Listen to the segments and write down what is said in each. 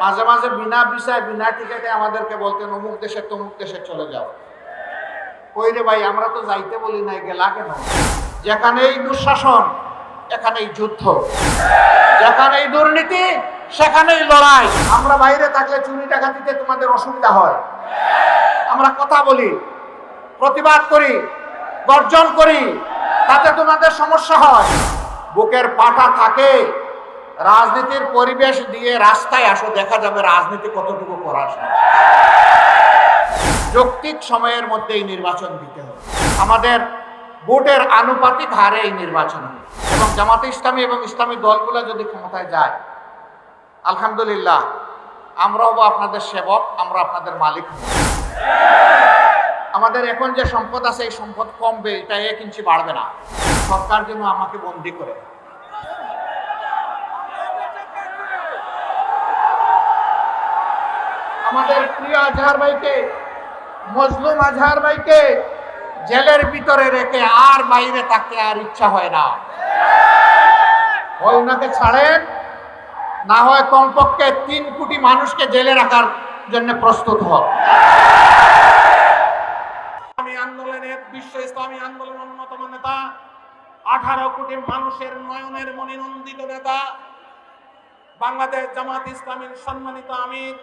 মাঝে মাঝে বিনা বিষয়, বিনা টিকেটে আমাদেরকে বলতেন, অমুক দেশে, তমুক দেশে চলে যাও। কই রে ভাই, আমরা তো যাইতে বলি নাই, গেলা কেন? যেখানেই দুঃশাসন, এখানেই যুদ্ধ। যেখানেই দুর্নীতি, সেখানেই লড়াই। আমরা বাইরে থাকলে চুরি ডাকাতিতে তোমাদের অসুবিধা হয়। আমরা কথা বলি, প্রতিবাদ করি, গর্জন করি, তাতে তোমাদের সমস্যা হয়। বুকের পাটা থাকে। রাজনীতির পরিবেশ দিয়ে রাস্তায় আসো, দেখা যাবে রাজনীতি কতটুকু পড়াশোনা যৌক্তিক সময়ের মধ্যে এই নির্বাচন দিতে হবে। আমাদের ভোটের আনুপাতিক হারে এই নির্বাচন হবে। এবং জামাতে ইসলামী এবং ইসলামী দলগুলো যদি ক্ষমতায় যায়, আলহামদুলিল্লাহ আমরা হব আপনাদের সেবক, আমরা আপনাদের মালিক আমাদের এখন যে সম্পদ আছে, এই সম্পদ কমবে এটা এক ইঞ্চি বাড়বে না। সরকার যেন আমাকে বন্দি করে আমাদের প্রিয় আজহার ভাইকে, মজলুম আজহার ভাইকে জেলের ভিতরে রেখে আর বাইরে থাকতে আর ইচ্ছা হয় না। হয় ওনাকে ছাড়েন, না হয় কমপক্ষে তিন কোটি মানুষকে জেলে রাখার জন্য প্রস্তুত হন। ইসলামী আন্দোলনের বিশ্ব ইসলামী আন্দোলন অন্যতম নেতা, আঠারো কোটি মানুষের নয়নের মনিনন্দিত নেতা, বাংলাদেশ জামাত ইসলামীর সম্মানিত আমির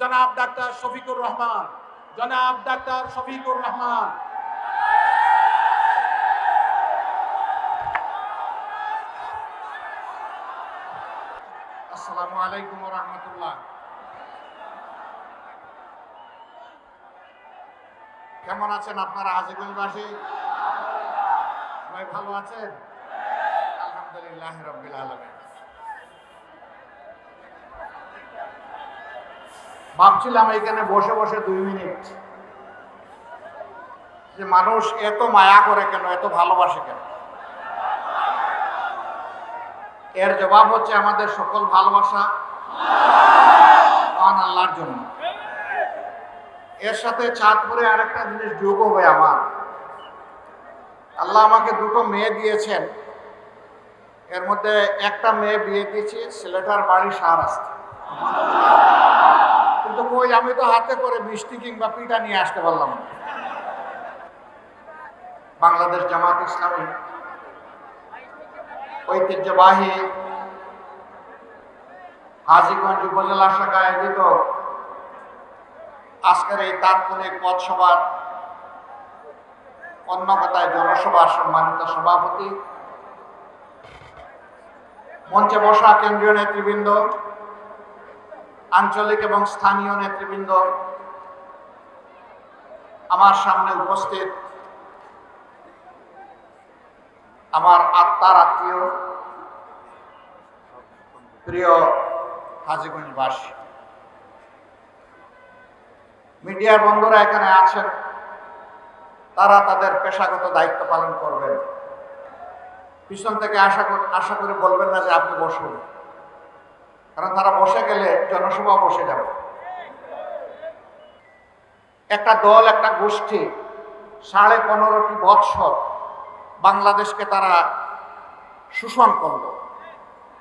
জনাব ডাক্তার শফিকুর রহমান, জনাব ডাক্তার শফিকুর রহমান। আসসালামু আলাইকুম রহমতুল্লাহ। কেমন আছেন আপনারা হাজিগঞ্জবাসী সবাই ভালো আছেন? আলহামদুলিল্লাহ রব্বিল আলমিন। ভাবছিলাম এখানে বসে বসে দুই মিনিট। যে মানুষ এত মায়া করে কেন, এত ভালোবাসে কেন? এর জবাব হচ্ছে আমাদের সকল ভালোবাসা আল্লাহর জন্য। এর সাথে চাঁদপুরে আরেকটা জিনিস যোগ হবে আমার। আল্লাহ আমাকে দুটো মেয়ে দিয়েছেন। এর মধ্যে একটা মেয়ে বিয়ে দিয়েছি, ছেলেটার বাড়ি সাহারাস্তে কিন্তু কই আমি তো হাতে করে মিষ্টি কিংবা পিঠা নিয়ে আসতে পারলাম বাংলাদেশ জামাত ইসলামী ঐতিহ্যবাহী হাজিগঞ্জ উপজেলা শাখা আয়োজিত আজকের এই তাৎক্ষণিক পথসভার অন্য কথায় জনসভার সম্মানিত সভাপতি মঞ্চে বসা কেন্দ্রীয় নেতৃবৃন্দ আঞ্চলিক এবং স্থানীয় নেতৃবৃন্দ আমার সামনে উপস্থিত, আমার আত্মার আত্মীয়, প্রিয় হাজিগঞ্জবাসী। মিডিয়ার বন্ধুরা এখানে আছেন, তারা তাদের পেশাগত দায়িত্ব পালন করবেন। পিছন থেকে আশা কর- আশা করে বলবেন না যে আপনি বসুন। কারণ তারা বসে গেলে জনসভা বসে যাবে। একটা দল, একটা গোষ্ঠী সাড়ে পনেরোটি বৎসর বাংলাদেশকে তারা শোষণ করল।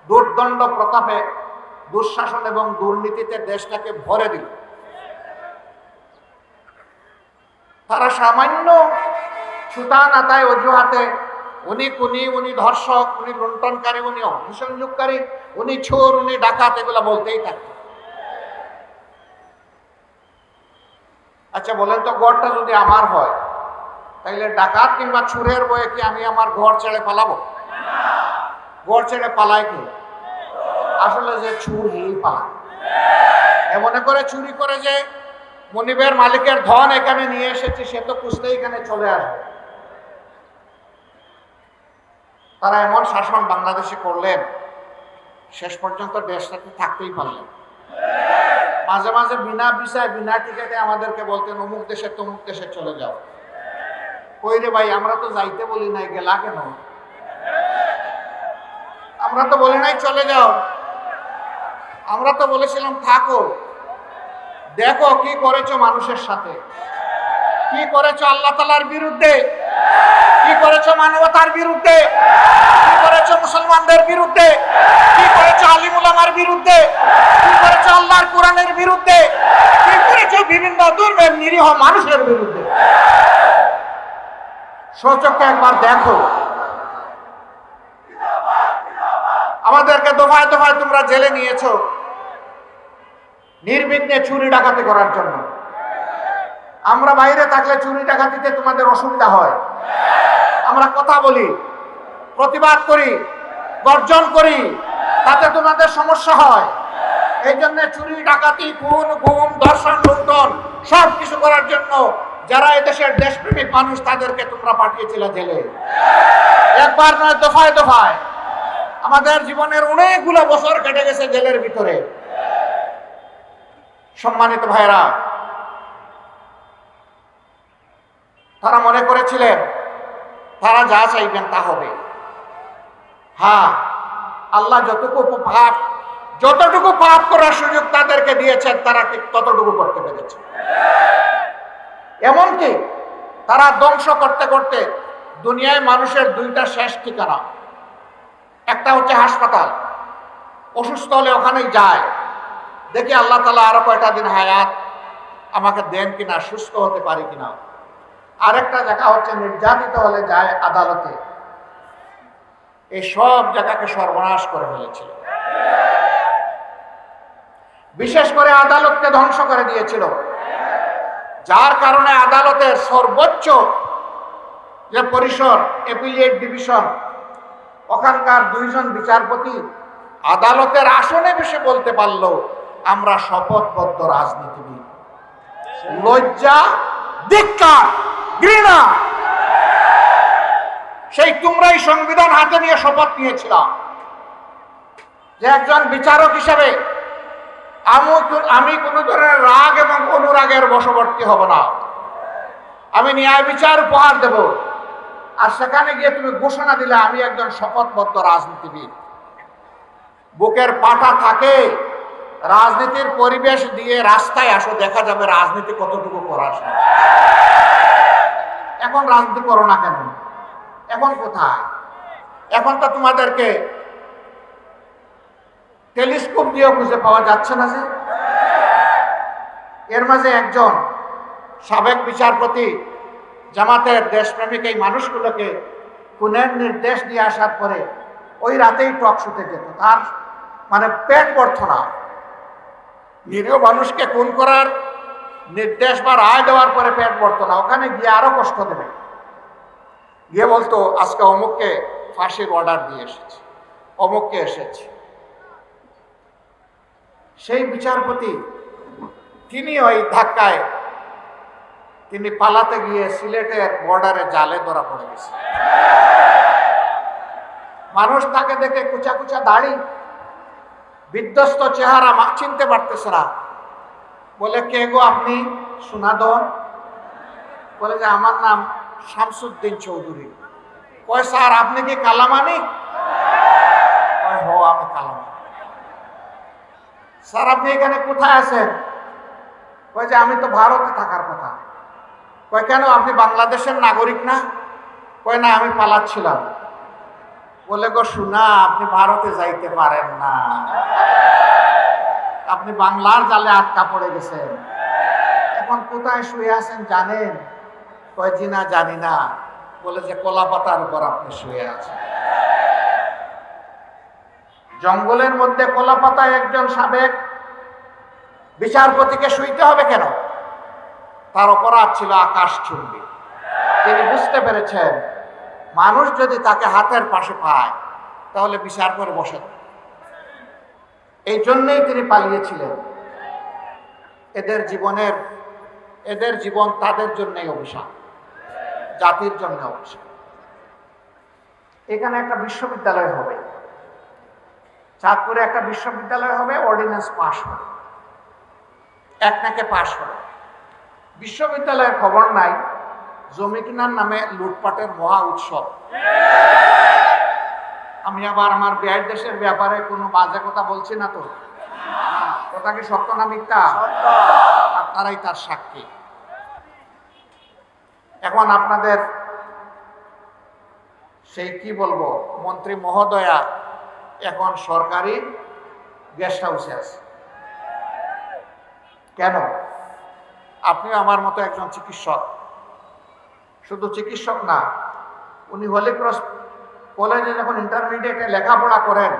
দুর্দণ্ড প্রতাপে দুঃশাসন এবং দুর্নীতিতে দেশটাকে ভরে দিল। তারা সামান্য সুতা নাতায় অজুহাতে উনি কুনি, উনি ধর্ষক, উনি লুণ্ঠনকারী, উনি অগ্নিসংযোগকারী, উনি চোর, উনি ডাকাত, এগুলো বলতেই থাকে। আচ্ছা বলেন তো গড়টা যদি আমার হয়, তাইলে ডাকাত কিংবা চুরের বয়ে কি আমি আমার ঘর ছেড়ে পালাবো? ঘর ছেড়ে পালায় কি? আসলে যে চুর এই পালায়। এমন করে চুরি করে যে মনিবের মালিকের ধন এখানে নিয়ে এসেছে, সে তো কুস্তে এখানে চলে আসবে। তারা এমন শাসন বাংলাদেশে করলেন, শেষ পর্যন্ত দেশটাতে থাকতেই পারলেন। মাঝে মাঝে বিনা বিষয় বিনা টিকেটে আমাদেরকে বলতেন, অমুক দেশে, তমুক দেশে চলে যাও। কই রে ভাই, আমরা তো যাইতে বলি নাই, গেলা কেন? আমরা তো বলি নাই, চলে যাও। আমরা তো বলেছিলাম, থাকো। দেখো কি করেছ মানুষের সাথে। কি করেছ আল্লাহ তালার বিরুদ্ধে? কি করেছ মানবতার বিরুদ্ধে? কি করেছ মুসলমানদের বিরুদ্ধে? কি করেছ আলিমুলামার বিরুদ্ধে? কি করেছ আল্লাহর কোরআনের বিরুদ্ধে? কি করেছ বিভিন্ন ধর্মের নিরীহ মানুষের বিরুদ্ধে? সচককে একবার দেখো। আমাদেরকে দফায় দোমায় তোমরা জেলে নিয়েছো। নির্বিঘ্নে চুরি ডাকাতি করার জন্য। আমরা বাইরে থাকলে চুরি ডাকাতিতে তোমাদের অসুবিধা হয়। আমরা কথা বলি, প্রতিবাদ করি, গর্জন করি, তাতে তোমাদের সমস্যা হয়। এই জন্য চুরি, ডাকাতি, খুন, গুম, ধর্ষণ, লুণ্ঠন, সব কিছু করার জন্য যারা এদেশের দেশপ্রেমিক মানুষ, তাদেরকে তোমরা পাঠিয়েছিলে জেলে। একবার নয়, দফায় দফায়। আমাদের জীবনের অনেকগুলো বছর কেটে গেছে জেলের ভিতরে। সম্মানিত ভাইরা তারা মনে করেছিলেন তারা যা চাইবেন তা হবে। হ্যাঁ আল্লাহ যতটুকু পাপ যতটুকু পাপ করার সুযোগ তাদেরকে দিয়েছেন, তারা ঠিক ততটুকু করতে পেরেছে। এমনকি তারা ধ্বংস করতে করতে দুনিয়ায় মানুষের দুইটা শেষ ঠিকানা। একটা হচ্ছে হাসপাতাল, অসুস্থ হলে ওখানেই যায়। দেখি আল্লাহ তালা আরও কয়টা দিন হায়াত আমাকে দেন কিনা, সুস্থ হতে পারি কিনা। আরেকটা জায়গা হচ্ছে, নির্যাতিত হলে যায় আদালতে। এই সব জায়গাকে সর্বনাশ করে ফেলেছিল। বিশেষ করে আদালতকে ধ্বংস করে দিয়েছিল। যার কারণে আদালতের সর্বোচ্চ যে পরিসর এপিলিয়েট ডিভিশন, ওখানকার দুইজন বিচারপতি আদালতের আসনে বসে বলতে পারল, আমরা শপথবদ্ধ রাজনীতিবিদ। লজ্জা, ধিক্কার। ঘৃণা। সেই তোমরাই সংবিধান হাতে নিয়ে শপথ নিয়েছিলাম যে একজন বিচারক হিসাবে আমি আমি কোনো ধরনের রাগ এবং অনুরাগের বশবর্তী হব না। আমি ন্যায় বিচার উপহার দেব। আর সেখানে গিয়ে তুমি ঘোষণা দিলে আমি একজন শপথবদ্ধ রাজনীতিবিদ। বুকের পাটা থাকে, রাজনীতির পরিবেশ দিয়ে রাস্তায় আসো, দেখা যাবে রাজনীতি কতটুকু করা। এখন রাজনীতি করো না কেন? এখন কোথায়? এখন তো তোমাদেরকে টেলিস্কোপ দিয়েও খুঁজে পাওয়া যাচ্ছে না যে। এর মাঝে একজন সাবেক বিচারপতি জামাতের দেশপ্রেমিক এই মানুষগুলোকে খুনের নির্দেশ দিয়ে আসার পরে ওই রাতেই টক শুতে যেত। তার মানে পেট পড়ত না। নিরীহ মানুষকে খুন করার নির্দেশ বা রায় দেওয়ার পরে পেট পড়তো না, ওখানে গিয়ে আরও কষ্ট দেবে। গিয়ে বলতো, আজকে অমুককে ফাঁসির অর্ডার দিয়ে এসেছে, অমুককে এসেছে। সেই বিচারপতি, তিনি ওই ধাক্কায়, তিনি পালাতে গিয়ে সিলেটের বর্ডারে জালে ধরা পড়ে গেছে। মানুষ তাকে দেখে কুচা কুচা দাড়ি, বিধ্বস্ত চেহারা চিনতে পারতেছে না। বলে, কে গো আপনি? সুনাদন? বলে যে, আমার নাম শামসুদ্দিন চৌধুরী। কয়, স্যার, আপনি কি কালামানি কয়, হো, আমি কালামানি স্যার, আপনি এখানে কোথায় আছেন? কয় যে, আমি তো ভারতে থাকার কথা। কয়, কেন? আপনি বাংলাদেশের নাগরিক না? কয়, না, আমি পালাচ্ছিলাম। বলে, গো, শোনা, আপনি ভারতে যাইতে পারেন না। আপনি বাংলার জালে আটকা পড়ে গেছেন। এখন কোথায় শুয়ে আছেন জানেন? কয়, জি জানি না। বলে যে, কলা পাতার উপর আপনি শুয়ে আছেন। জঙ্গলের মধ্যে কলা পাতায় একজন সাবেক বিচারপতিকে শুইতে হবে কেন? তার অপরাধ ছিল আকাশ চুম্বি। তিনি বুঝতে পেরেছেন, মানুষ যদি তাকে হাতের পাশে পায়, তাহলে বিচার করে বসে। এই জন্যই তিনি পালিয়েছিলেন। এদের জীবনের, এদের জীবন তাদের জন্যই অভিশাপ, জাতির জন্য অভিশাপ। এখানে একটা বিশ্ববিদ্যালয় হবে। চাঁদপুরে একটা বিশ্ববিদ্যালয় হবে অর্ডিন্যান্স পাশ হবে। এক নাকে পাশ হবে। বিশ্ববিদ্যালয়ের খবর নাই, জমি কিনার নামে লুটপাটের মহা উৎসব। আমি আবার আমার ব্যয়ের দেশের ব্যাপারে কোনো বাজে কথা বলছি না তো। কথা কি সত্য না মিথ্যা? আর তারাই তার সাক্ষী। এখন আপনাদের সেই কি বলব মন্ত্রী মহোদয়া এখন সরকারি গেস্ট হাউসে আছে। কেন? আপনি আমার মতো একজন চিকিৎসক। শুধু চিকিৎসক না উনি হলি ক্রস কলেজে যখন ইন্টারমিডিয়েটে লেখাপড়া করেন,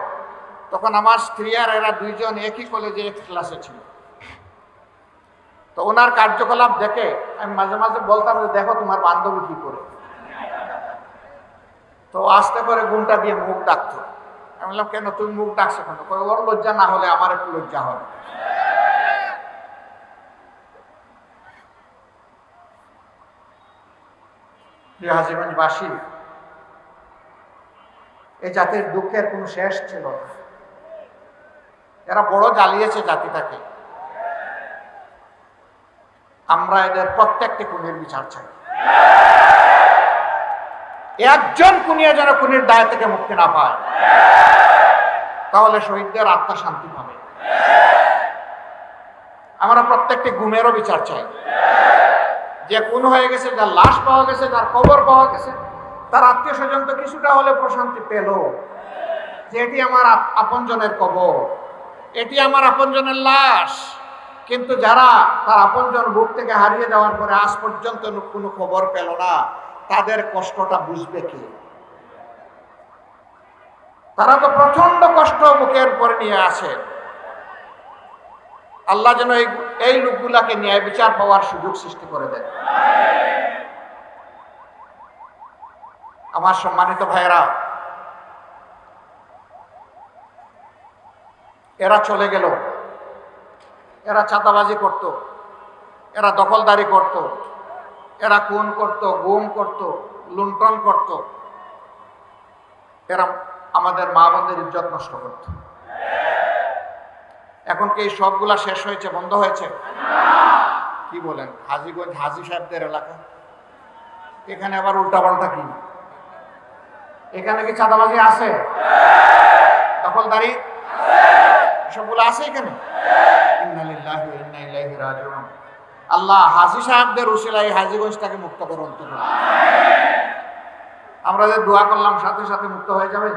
তখন আমার স্ত্রী আর এরা দুইজন একই কলেজে এক ক্লাসে ছিল। তো ওনার কার্যকলাপ দেখে আমি মাঝে মাঝে বলতাম যে, দেখো তোমার বান্ধবী কি করে? তো আস্তে করে গুণটা দিয়ে মুখ ডাকতো। আমি বললাম, কেন তুমি মুখ ডাকছো কেন? ওর লজ্জা না হলে আমার একটু লজ্জা হবে। হাজিগঞ্জবাসী এই জাতির দুঃখের কোনো শেষ ছিল না। এরা বড় জ্বালিয়েছে জাতিটাকে। আমরা এদের প্রত্যেকটি খুনির বিচার চাই। একজন খুনিয়া যেন খুনির দায় থেকে মুক্তি না পায়। তাহলে শহীদদের আত্মা শান্তি পাবে। আমরা প্রত্যেকটি গুমেরও বিচার চাই। যে খুন হয়ে গেছে, যার লাশ পাওয়া গেছে, যার কবর পাওয়া গেছে তার আত্মীয় স্বজন তো কিছুটা হলে প্রশান্তি পেল। যে এটি আমার আপ- আপনজনের কবর, এটি আমার আপনজনের লাশ। কিন্তু যারা তার আপনজন বুক থেকে হারিয়ে যাওয়ার পরে আজ পর্যন্ত কোনো খবর পেল না, তাদের কষ্টটা বুঝবে কি? তারা তো প্রচণ্ড কষ্ট বুকের উপরে নিয়ে আছে আল্লাহ যেন এই লোকগুলাকে ন্যায় বিচার পাওয়ার সুযোগ সৃষ্টি করে দেন। আমার সম্মানিত ভাইয়েরা, এরা চলে গেল। এরা চাঁদাবাজি করত, এরা দখলদারি করত, এরা খুন করত, গুম করত, লুণ্ঠন করত। এরা আমাদের মা বোনদের ইজ্জত নষ্ট করত। এখন কি সবগুলা শেষ হয়েছে, বন্ধ হয়েছে? কি বলেন? হাজিগঞ্জ, হাজি সাহেবদের এলাকা? এখানে আবার উল্টাপাল্টা কি? এখানে কি চাঁদাবাজি আছে? দখলদারি? সবগুলো আছে এখানে? আল্লাহ হাজি সাহেবদের উসিলায় হাজিগঞ্জটাকে মুক্ত করুন আমরা যে দোয়া করলাম, সাথে সাথে মুক্ত হয়ে যাবে?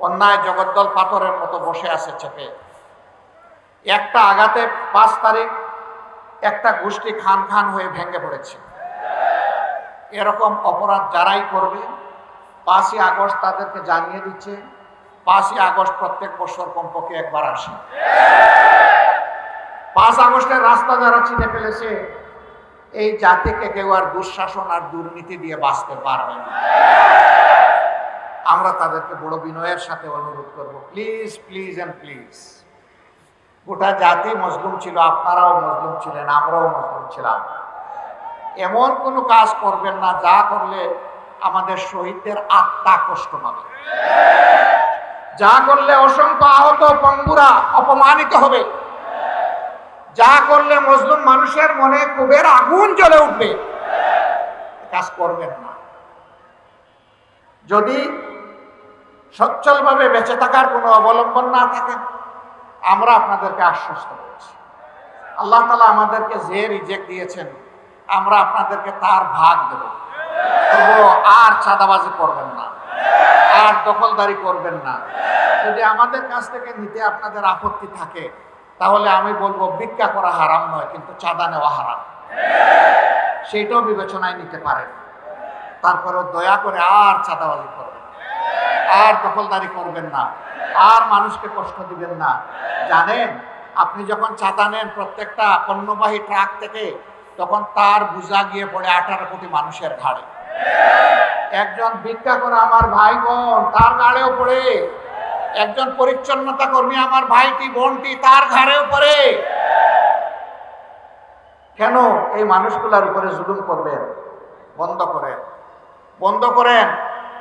অন্যায় জগদ্দল পাথরের মতো বসে আছে চেপে। একটা আঘাতে পাঁচ তারিখ একটা গোষ্ঠী খান খান হয়ে ভেঙে পড়েছে। এরকম অপরাধ যারাই করবে, পাঁচই আগস্ট তাদেরকে জানিয়ে দিচ্ছে, পাঁচই আগস্ট প্রত্যেক বছর কমপক্ষে একবার আসে। পাঁচ আগস্টের রাস্তা যারা চিনে ফেলেছে, এই জাতিকে কেউ আর দুঃশাসন আর দুর্নীতি দিয়ে বাঁচতে পারবে না। আমরা তাদেরকে বড় বিনয়ের সাথে অনুরোধ করব প্লিজ প্লিজ অ্যান্ড প্লিজ গোটা জাতি মজলুম ছিল, আপনারাও মজলুম ছিলেন, আমরাও মজলুম ছিলাম। এমন কোনো কাজ করবেন না, যা করলে আমাদের শহীদদের আত্মা কষ্ট পাবে যা করলে অসংখ্য আহত পঙ্গুরা অপমানিত হবে। যা করলে মজলুম মানুষের মনে ক্ষোভের আগুন জ্বলে উঠবে। কাজ করবেন না। যদি সচ্ছলভাবে বেঁচে থাকার কোনো অবলম্বন না থাকে, আমরা আপনাদেরকে আশ্বস্ত করছি। আল্লাহ তালা আমাদেরকে যে রিজেক্ট দিয়েছেন আমরা আপনাদেরকে তার ভাগ দেব। আর চাঁদাবাজি করবেন না। আর দখলদারি করবেন না। যদি আমাদের কাছ থেকে নিতে আপনাদের আপত্তি থাকে, তাহলে আমি বলব, ভিক্ষা করা হারাম নয়, কিন্তু চাঁদা নেওয়া হারাম। সেইটাও বিবেচনায় নিতে পারেন। তারপরেও দয়া করে আর চাঁদাবাজি করবেন আর দখলদারি করবেন না। আর মানুষকে কষ্ট দিবেন না। জানেন, আপনি যখন চাঁদা নেন, প্রত্যেকটা পণ্যবাহী ট্রাক থেকে তখন তার বোঝা গিয়ে পড়ে আঠারো কোটি মানুষের ঘাড়ে। একজন ভিক্ষা করে, আমার ভাই বোন, তার ঘাড়েও পড়ে। একজন পরিচ্ছন্নতা কর্মী, আমার ভাইটি, বোনটি, তার ঘাড়েও পড়ে। কেন এই মানুষগুলার উপরে জুলুম করবেন? বন্ধ করেন। বন্ধ করেন।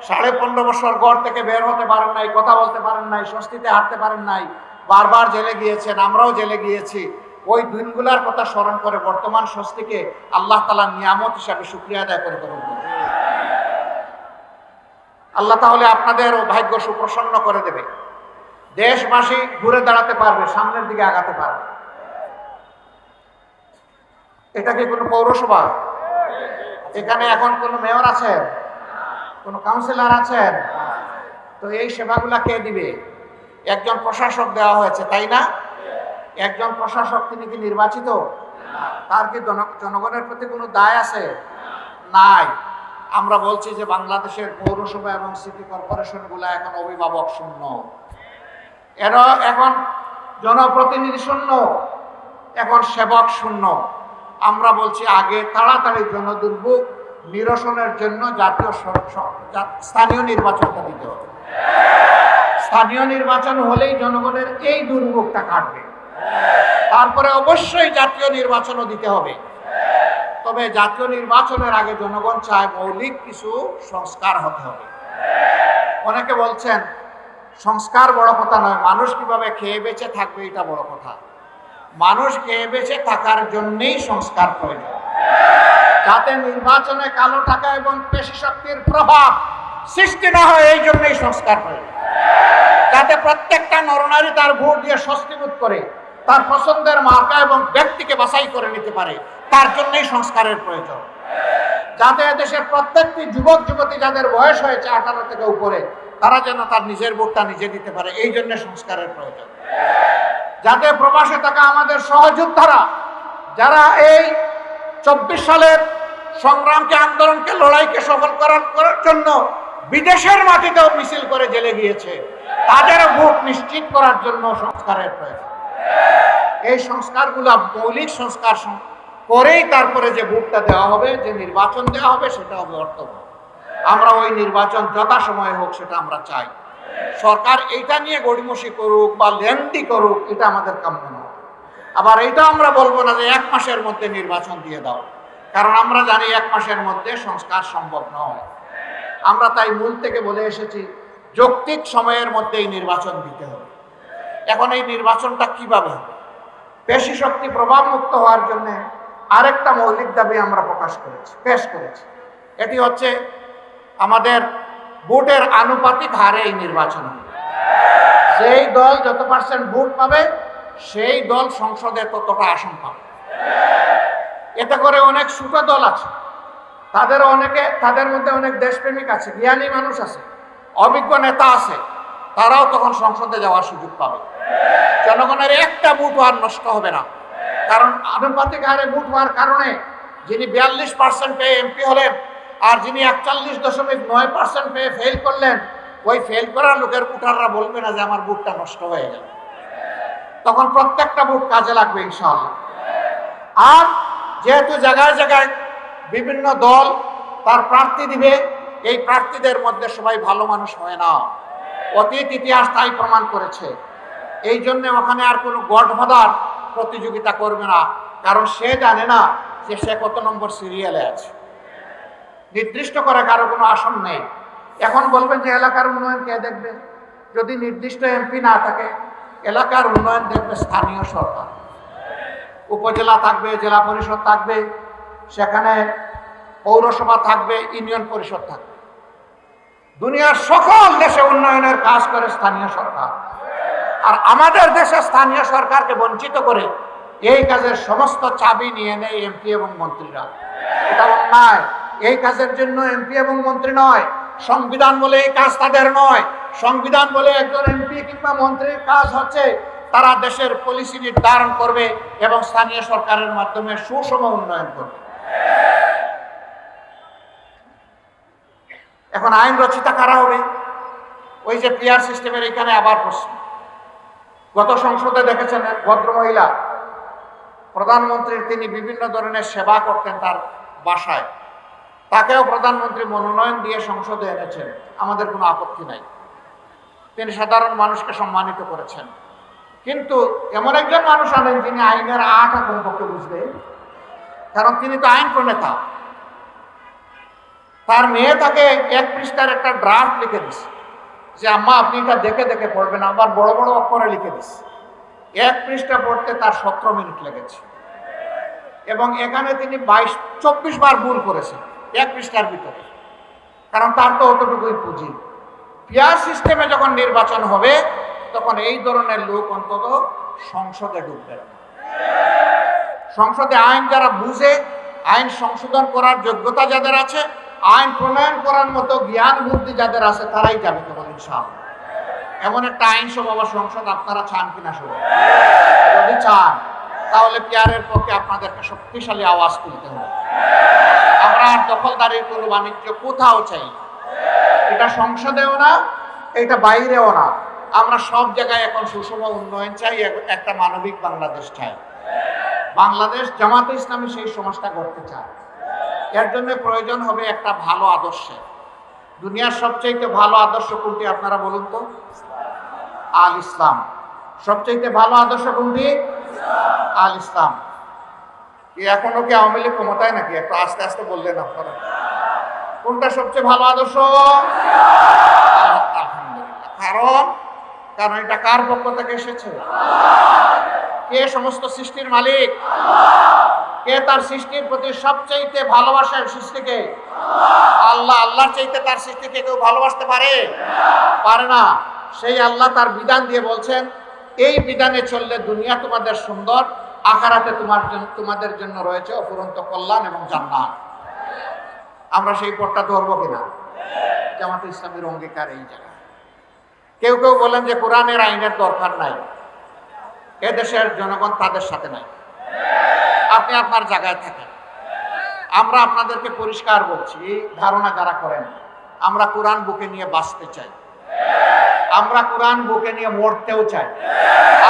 সাড়ে পনেরো বছর গড় থেকে বের হতে পারেন নাই, কথা বলতে পারেন নাই, স্বস্তিতে হাঁটতে পারেন নাই। বারবার জেলে গিয়েছেন, আমরাও জেলে গিয়েছি। ওই দিনগুলার কথা স্মরণ করে বর্তমান স্বস্তিকে আল্লাহ তালা নিয়ামত হিসাবে শুক্রিয়া আদায় করে গ্রহণ করুন আল্লাহ তাহলে আপনাদের ও ভাগ্য সুপ্রসন্ন করে দেবে। দেশবাসী ঘুরে দাঁড়াতে পারবে, সামনের দিকে আগাতে পারবে। এটা কি কোনো পৌরসভা? এখানে এখন কোনো মেয়র আছেন? কোনো কাউন্সিলর আছেন? তো এই সেবাগুলা কে দিবে? একজন প্রশাসক দেওয়া হয়েছে, তাই না? একজন প্রশাসক তিনি কি নির্বাচিত? তার কি জন- জনগণের প্রতি কোনো দায় আছে? নাই। আমরা বলছি যে বাংলাদেশের পৌরসভা এবং সিটি কর্পোরেশনগুলো এখন অভিভাবক শূন্য। এরা এখন জনপ্রতিনিধি শূন্য, এখন সেবক শূন্য। আমরা বলছি আগে তাড়াতাড়ি জনদুর্ভোগ নিরসনের জন্য জাতীয় স্থানীয় নির্বাচনটা দিতে হবে। স্থানীয় নির্বাচন হলেই জনগণের এই দুর্ভোগটা কাটবে। তারপরে অবশ্যই জাতীয় নির্বাচনও দিতে হবে। তবে জাতীয় নির্বাচনের আগে জনগণ চায় মৌলিক কিছু সংস্কার হতে হবে। অনেকে বলছেন, সংস্কার বড় কথা নয়, মানুষ কীভাবে খেয়ে বেঁচে থাকবে এটা বড় কথা। মানুষ খেয়ে বেঁচে থাকার জন্যেই সংস্কার প্রয়োজন। যাতে নির্বাচনে কালো টাকা এবং পেশি শক্তির প্রভাব সৃষ্টি না হয়, এই জন্যই সংস্কার প্রয়োজন। যাতে প্রত্যেকটা নরনারী তার ভোট দিয়ে স্বস্তিবোধ করে। তার পছন্দের মার্কা এবং ব্যক্তিকে বাছাই করে নিতে পারে, তার জন্যই সংস্কারের প্রয়োজন। যাতে দেশের প্রত্যেকটি যুবক, যুবতী যাদের বয়স হয়েছে আঠারো থেকে উপরে, তারা যেন তার নিজের ভোটটা নিজে দিতে পারে, এই জন্য সংস্কারের প্রয়োজন। যাতে প্রবাসে থাকা আমাদের সহযোদ্ধারা, যারা এই চব্বিশ সালের সংগ্রামকে, আন্দোলনকে, লড়াইকে সফল করার করার জন্য বিদেশের মাটিতেও মিছিল করে জেলে গিয়েছে, তাদের ভোট নিশ্চিত করার জন্য সংস্কারের প্রয়োজন। এই সংস্কারগুলো মৌলিক সংস্কার করেই তারপরে যে ভোটটা দেওয়া হবে, যে নির্বাচন দেওয়া হবে, সেটা হবে অর্থবহ। আমরা ওই নির্বাচন যথাসময়ে হোক, সেটা আমরা চাই। সরকার এইটা নিয়ে গড়িমসি করুক বা লেন্দি করুক, এটা আমাদের কাম্য নয়। আবার এটা আমরা বলব না যে এক মাসের মধ্যে নির্বাচন দিয়ে দাও। কারণ আমরা জানি এক মাসের মধ্যে সংস্কার সম্ভব নয়। আমরা তাই মূল থেকে বলে এসেছি, যৌক্তিক সময়ের মধ্যেই নির্বাচন দিতে হবে। এখন এই নির্বাচনটা কীভাবে পেশি শক্তি প্রভাব মুক্ত হওয়ার জন্য আরেকটা মৌলিক দাবি আমরা প্রকাশ করেছি, পেশ করেছি। এটি হচ্ছে আমাদের ভোটের আনুপাতিক হারে এই নির্বাচন যেই দল যত পার্সেন্ট ভোট পাবে, সেই দল সংসদে ততটা আসন পাবে। এতে করে অনেক ছোট দল আছে। তাদের অনেকে, তাদের মধ্যে অনেক দেশপ্রেমিক আছে, জ্ঞানী মানুষ আছে, অভিজ্ঞ নেতা আছে, তারাও তখন সংসদে যাওয়ার সুযোগ পাবে। জনগণের একটা বুট আর নষ্ট হবে না। কারণ আনুপাতিক হারে বুট হওয়ার কারণে যিনি বিয়াল্লিশ পার্সেন্ট পেয়ে এমপি হলেন আর যিনি একচল্লিশ দশমিক নয় পার্সেন্ট পেয়ে ফেল করলেন, ওই ফেল করা লোকের ভোটাররা বলবে না যে আমার বুটটা নষ্ট হয়ে গেল। তখন প্রত্যেকটা বুট কাজে লাগবে ইনশাআল্লাহ। আর যেহেতু জায়গায় জায়গায় বিভিন্ন দল তার প্রার্থী দিবে, এই প্রার্থীদের মধ্যে সবাই ভালো মানুষ হয় না। অতীত ইতিহাস তাই প্রমাণ করেছে। এই জন্য ওখানে আর কোনো গডফাদার প্রতিযোগিতা করবে না। কারণ সে জানে না যে সে কত নম্বর সিরিয়ালে আছে। নির্দিষ্ট করে কারও কোনো আসন নেই। এখন বলবেন যে এলাকার উন্নয়ন কে দেখবে? যদি নির্দিষ্ট এমপি না থাকে, এলাকার উন্নয়ন দেখবে স্থানীয় সরকার। উপজেলা থাকবে, জেলা পরিষদ থাকবে, সেখানে পৌরসভা থাকবে, ইউনিয়ন পরিষদ থাকবে। দুনিয়ার সকল দেশে উন্নয়নের কাজ করে স্থানীয় সরকার। আর আমাদের দেশে স্থানীয় সরকারকে বঞ্চিত করে এই কাজের সমস্ত চাবি নিয়ে নেয় এমপি এবং মন্ত্রীরা। এটা অন্যায়। এই কাজের জন্য এমপি এবং মন্ত্রী নয়, সংবিধান বলে এই কাজ তাদের নয়। সংবিধান বলে একজন এমপি কিংবা মন্ত্রীর কাজ হচ্ছে তারা দেশের পলিসি নির্ধারণ করবে এবং স্থানীয় সরকারের মাধ্যমে সুষম উন্নয়ন করবে। এখন আইন রচিতা কারা হবে? ওই যে পিয়ার সিস্টেমের এখানে আবার প্রশ্ন। গত সংসদে দেখেছেন এক ভদ্রমহিলা, প্রধানমন্ত্রীর তিনি বিভিন্ন ধরনের সেবা করতেন তার বাসায়। তাকেও প্রধানমন্ত্রী মনোনয়ন দিয়ে সংসদে এনেছেন। আমাদের কোনো আপত্তি নাই। তিনি সাধারণ মানুষকে সম্মানিত করেছেন। কিন্তু এমন একজন মানুষ আনেন যিনি আইনের আট কমপক্ষে বুঝবে। কারণ তিনি তো আইন প্রণেতা। তার মেয়ে তাকে এক পৃষ্ঠার একটা ড্রাফট লিখে দিছে যে, আম্মা, আপনি এটা দেখে দেখে পড়বেন। আবার বড় বড় অক্ষরে লিখে দিস এক পৃষ্ঠা পড়তে তার সতেরো মিনিট লেগেছে। এবং এখানে তিনি বাইশ, চব্বিশ বার ভুল করেছেন এক পৃষ্ঠার ভিতরে। কারণ তার তো অতটুকুই পুঁজি। পিয়ার সিস্টেমে যখন নির্বাচন হবে, তখন এই ধরনের লোক অন্তত সংসদে ঢুকবে সংসদে আইন যারা বুঝে, আইন সংশোধন করার যোগ্যতা যাদের আছে আইন প্রণয়ন করার মতো জ্ঞান বুদ্ধি যাদের আছে, তারাই যাবে কেবল ইনশাআল্লাহ। এমন একটা আইন সভা বা সংসদ আপনারা চান কিনা যদি যদি চান, তাহলে পেয়ারের পক্ষে আপনাদেরকে শক্তিশালী আওয়াজ তুলতে হবে। আমরা আর দখলদারির কোনো বাণিজ্য কোথাও চাই এটা সংসদেও না, এটা বাইরেও না। আমরা সব জায়গায় এখন সুষম উন্নয়ন চাই একটা মানবিক বাংলাদেশ চাই। বাংলাদেশ জামাতে ইসলামী সেই সমাজটা গড়তে চায়। এর জন্য প্রয়োজন হবে একটা ভালো আদর্শে দুনিয়ার সবচাইতে ভালো আদর্শ কোনটি আপনারা বলুন তো? আল ইসলাম। সবচাইতে ভালো আদর্শ কোনটি? আল ইসলাম। এখনও কি আওয়ামী লীগ ক্ষমতায় নাকি? একটু আস্তে আস্তে বললেন আপনারা। কোনটা সবচেয়ে ভালো আদর্শ? কারণ কারণ এটা কার পক্ষ থেকে এসেছে? কে সমস্ত সৃষ্টির মালিক? কে তার সৃষ্টির প্রতি সবচাইতে ভালোবাসার সৃষ্টিকে? আল্লাহ। আল্লাহর চাইতে তার সৃষ্টিকে কেউ ভালোবাসতে পারে? পারে না। সেই আল্লাহ তার বিধান দিয়ে বলছেন, এই বিধানে চললে দুনিয়া তোমাদের সুন্দর, আখারাতে তোমার জন্য, তোমাদের জন্য রয়েছে অফুরন্ত কল্যাণ এবং জান্নাত। আমরা সেই পথটা ধরবো কিনা? জামাতে ইসলামের অঙ্গীকার এই জায়গা কেউ কেউ বলেন যে কোরআনের আইনের দরকার নাই। এ দেশের জনগণ তাদের সাথে নাই। আপনি আপনার জায়গায় থাকেন। আমরা আপনাদেরকে পরিষ্কার বলছি ধারণা যারা করেন, আমরা কোরআন বুকে নিয়ে বাঁচতে চাই। আমরা কোরআন বুকে নিয়ে মরতেও চাই।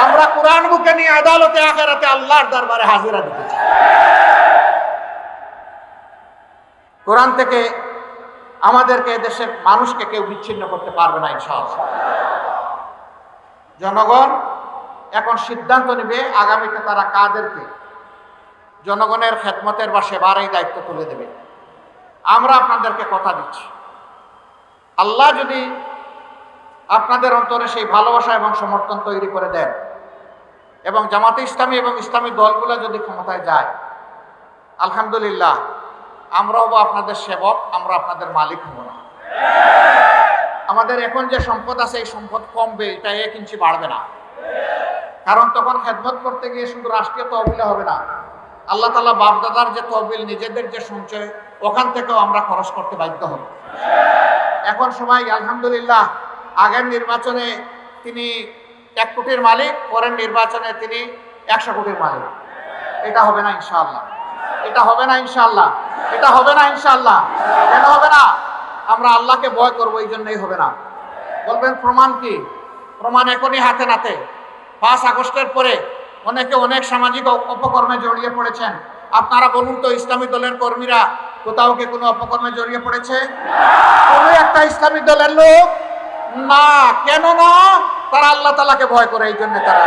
আমরা কোরআন বুকে নিয়ে আদালতে, আখেরাতে আল্লাহর দরবারে হাজিরা দিতে চাই। কোরআন থেকে আমাদেরকে, দেশের মানুষকে কেউ বিচ্ছিন্ন করতে পারবে না, ইনশাআল্লাহ। জনগণ এখন সিদ্ধান্ত নেবে আগামীতে তারা কাদেরকে জনগণের খেদমতের বা সেবার এই দায়িত্ব তুলে দেবে। আমরা আপনাদেরকে কথা দিচ্ছি। আল্লাহ যদি আপনাদের অন্তরে সেই ভালোবাসা এবং সমর্থন তৈরি করে দেন এবং জামাতে ইসলামী এবং ইসলামী দলগুলো যদি ক্ষমতায় যায়, আলহামদুলিল্লাহ, আমরা হব আপনাদের সেবক, আমরা আপনাদের মালিক হব না। আমাদের এখন যে সম্পদ আছে, এই সম্পদ কমবে, এটা এক ইঞ্চি বাড়বে না। কারণ তখন খেদমত করতে গিয়ে শুধু রাষ্ট্রীয় তহবিলে হবে না আল্লাহ তালা বাপদাদার যে তহবিল, নিজেদের যে সঞ্চয়, ওখান থেকেও আমরা খরচ করতে বাধ্য হব। এখন সবাই আলহামদুলিল্লাহ, আগের নির্বাচনে তিনি এক কোটির মালিক, পরের নির্বাচনে তিনি একশো কোটির মালিক। এটা হবে না, ইনশাআল্লাহ। এটা হবে না, ইনশাআল্লাহ। এটা হবে না, ইনশাআল্লাহ। কেন হবে না? আমরা আল্লাহকে ভয় করব, এই জন্যই হবে না। বলবেন, প্রমাণ কি? প্রমাণ এখনই হাতে নাতে। পাঁচ আগস্টের পরে অনেকে অনেক সামাজিক অপকর্মে জড়িয়ে পড়েছেন। আপনারা বলুন তো, ইসলামী দলের কর্মীরা কোথাও কি কোনো অপকর্মে জড়িয়ে পড়েছে? কোনো একটা ইসলামী দলের লোক? না, কেন না? তারা আল্লাহ তালাকে ভয় করে, এই জন্য তারা।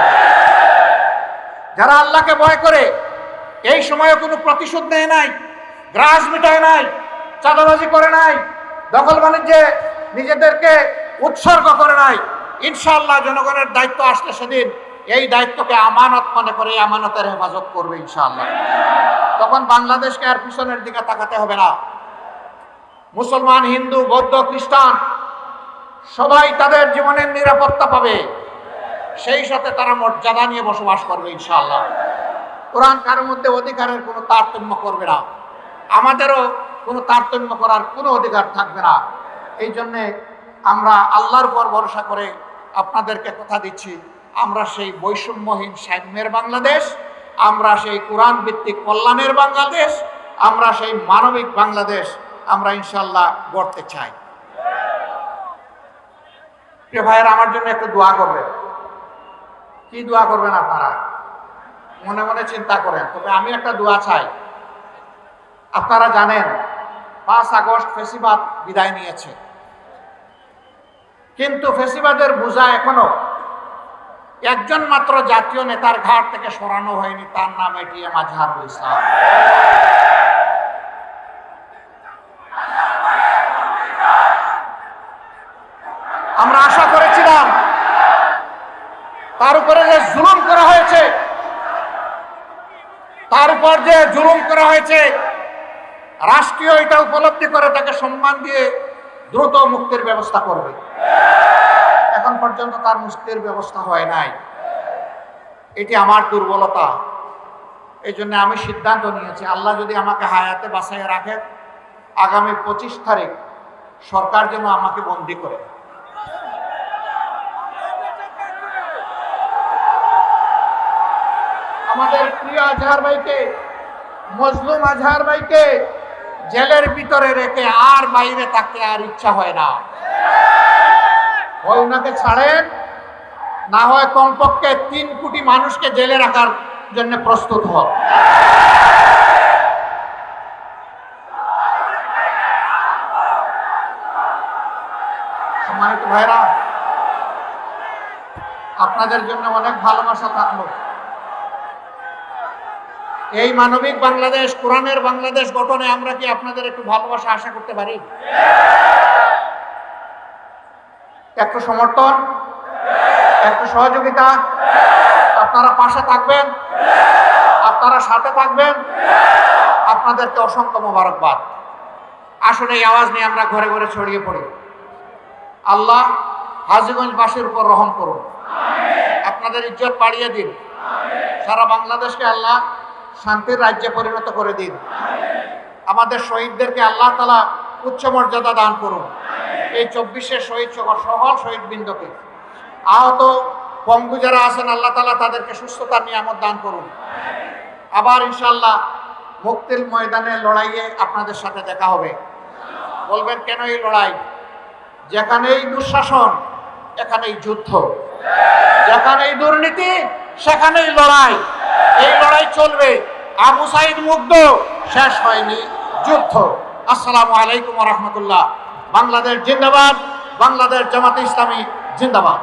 যারা আল্লাহকে ভয় করে, এই সময়ে কোনো প্রতিশোধ নেয় নাই, গ্রাস মিটায় নাই, চাঁদাবাজি করে নাই, দখল বাণিজ্যে নিজেদেরকে উৎসর্গ করে নাই। ইনশাআল্লাহ জনগণের দায়িত্ব আসলে সেদিন এই দায়িত্বকে আমানত মনে করে আমানতের হেফাজত করবে ইনশাআল্লাহ। তখন বাংলাদেশকে আর পিছনের দিকে তাকাতে হবে না। মুসলমান, হিন্দু, বৌদ্ধ, খ্রিস্টান, সবাই তাদের জীবনের নিরাপত্তা পাবে। সেই সাথে তারা মর্যাদা নিয়ে বসবাস করবে ইনশাআল্লাহ। কোরআন কারোর মধ্যে অধিকারের কোনো তারতম্য করবে না। আমাদেরও কোনো তারতম্য করার কোনো অধিকার থাকবে না। এই জন্যে আমরা আল্লাহর উপর ভরসা করে আপনাদেরকে কথা দিচ্ছি। আমরা সেই বৈষম্যহীন সাম্যের বাংলাদেশ, আমরা সেই কোরআন ভিত্তিক কল্যাণের বাংলাদেশ, আমরা সেই মানবিক বাংলাদেশ আমরা ইনশাল্লাহ গড়তে চাই। প্রিয় ভাইয়েরা, আমার জন্য একটু দোয়া করবেন। কি দোয়া করবেন আপনারা? মনে মনে চিন্তা করেন, তবে আমি একটা দোয়া চাই। আপনারা জানেন, পাঁচ আগস্ট ফেসিবাদ বিদায় নিয়েছে। কিন্তু ফেসিবাদের বোঝা এখনও একজন মাত্র জাতীয় নেতার ঘাট থেকে সরানো হয়নি, তার নাম এটিএম আজহারুল ইসলাম। আমরা আশা করেছিলাম, তার উপরে যে জুলুম করা হয়েছে, তার উপর যে জুলুম করা হয়েছে, রাষ্ট্রীয় এটা উপলব্ধি করে তাকে সম্মান দিয়ে দ্রুত মুক্তির ব্যবস্থা করবে। এখন পর্যন্ত তার মুক্তির ব্যবস্থা হয় নাই। এটি আমার দুর্বলতা। এই জন্য আমি সিদ্ধান্ত নিয়েছি, আল্লাহ যদি আমাকে হায়াতে বাসায় রাখে, আগামী পঁচিশ তারিখ সরকার যেন আমাকে বন্দি করে। আমাদের প্রিয় আজহার ভাইকে, মজলুম আজহার ভাইকে জেলের ভিতরে রেখে আর বাইরে তাকে আর ইচ্ছা হয় না। হয় ওনাকে ছাড়েন, না হয় কমপক্ষে তিন কোটি মানুষকে জেলে রাখার জন্য প্রস্তুত হন। সম্মানিত ভাইরা, আপনাদের জন্য অনেক ভালোবাসা থাকল। এই মানবিক বাংলাদেশ, কোরআনের বাংলাদেশ গঠনে আমরা কি আপনাদের একটু ভালোবাসা আশা করতে পারি? একটু সমর্থন, একটু সহযোগিতা। আপনারা পাশে থাকবেন, আপনারা সাথে থাকবেন, আপনাদেরকে অসংখ্য মোবারকবাদ। আসলে এই আওয়াজ নিয়ে আমরা ঘরে ঘরে ছড়িয়ে পড়ি। আল্লাহ হাজিগঞ্জবাসীর উপর রহম করুন। আপনাদের ইজ্জত বাড়িয়ে দিন। সারা বাংলাদেশকে আল্লাহ শান্তির রাজ্যে পরিণত করে দিন। আমাদের শহীদদেরকে আল্লাহ তালা উচ্চ মর্যাদা দান করুন। এই চব্বিশে শহীদ সকল শহীদ বৃন্দকে। আহত পঙ্গু যারা আছেন, আল্লাহ তালা তাদেরকে সুস্থতার নিয়ামত দান করুন। আবার ইনশাল্লাহ মুক্তির ময়দানে লড়াইয়ে আপনাদের সাথে দেখা হবে। বলবেন, কেন এই লড়াই? যেখানেই দুঃশাসন, এখানেই যুদ্ধ। যেখানেই দুর্নীতি, সেখানেই লড়াই। এই লড়াই চলবে। আবু সাইদ মুগ্ধ, শেষ হয়নি। যুদ্ধ। আসসালামু আলাইকুম রহমতুল্লাহ। বাংলাদেশ জিন্দাবাদ বাংলাদেশ জামাত ইসলামী জিন্দাবাদ।